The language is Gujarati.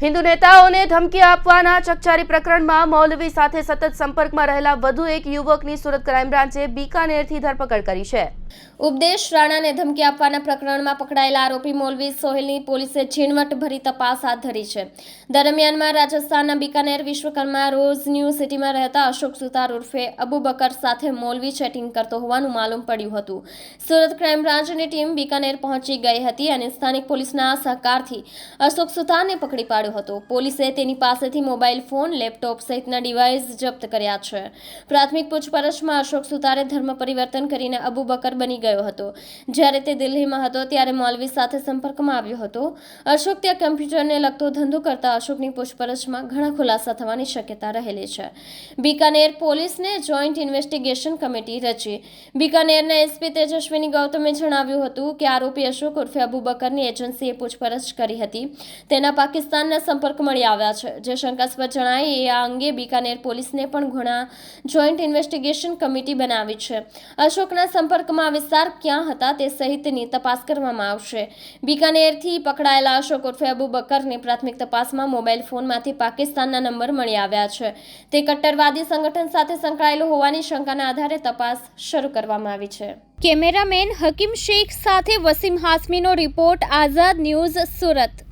હિન્દુ નેતાઓને ધમકી આપવાના ચકચારી પ્રકરણમાં મૌલવી સાથે સતત સંપર્કમાં રહેલા વધુ એક યુવકની સુરત ક્રાઇમ બ્રાન્ચે બીકાનેરથી ધરપકડ કરી છે. ઉપદેશ રાણાને ધમકી આપવાના પ્રકરણમાં પકડાયેલા આરોપી મોલવી સોહેલની પોલીસે ઝીણવટભરી તપાસ હાથ ધરી છે. દરમિયાનમાં રાજસ્થાનના બિકાનેર વિશ્વકર્મા રોઝ ન્યૂ સિટીમાં રહેતા અશોક સુતાર ઉર્ફે અબુ બકર સાથે મોલવી ચેટિંગ કરતો હોવાનું માલુમ પડ્યું હતું. સુરત ક્રાઇમ બ્રાન્ચની ટીમ બિકાનેર પહોંચી ગઈ હતી અને સ્થાનિક પોલીસના સહકારથી અશોક સુતારને પકડી પાડ્યો હતો. પોલીસે તેની પાસેથી મોબાઈલ ફોન, લેપટોપ સહિતના ડિવાઇસ જપ્ત કર્યા છે. પ્રાથમિક પૂછપરછમાં અશોક સુતારે ધર્મ પરિવર્તન કરીને અબુ બની ગયો હતો. જ્યારે તે દિલ્હીમાં હતો ત્યારે મૌલવી સાથે સંપર્કમાં આવ્યો હતો. અશોક ત્યાં કમ્પ્યુટરને લગતો ધંધો કરતા અશોકની પૂછપરછમાં ઘણા ખુલાસા થવાની શક્યતા રહેલી છે. બિકાનેર પોલીસને જોઈન્ટ ઇન્વેસ્ટિગેશન કમિટી રચી. બિકાનેરના એસપી તેજસ્વીની ગૌતમે જણાવ્યું હતું કે આરોપી અશોક ઉર્ફે અબુ બકરની એજન્સીએ પૂછપરછ કરી હતી. તેના પાકિસ્તાનના સંપર્ક મળી આવ્યા છે. જે શંકાસ્પદ જણાય એ આ અંગે બિકાનેર પોલીસને પણ ઘણા જોઈન્ટ ઇન્વેસ્ટિગેશન કમિટી બનાવી છે. અશોકના સંપર્કમાં આ વિસ્તાર ક્યાં હતા તે સહિતની તપાસ કરવામાં આવશે. બિકાનેરથી પકડાયેલા અશોક ઉર્ફે અબુ બકરની પ્રાથમિક તપાસમાં મોબાઈલ ફોનમાંથી પાકિસ્તાનના નંબર મળી આવ્યા છે. તે કટ્ટરવાદી સંગઠન સાથે સંકળાયેલો હોવાની શંકાના આધારે તપાસ શરૂ કરવામાં આવી છે. કેમેરામેન હકીમ શેખ સાથે વસીમ હાસમીનો રિપોર્ટ, આઝાદ ન્યૂઝ સુરત.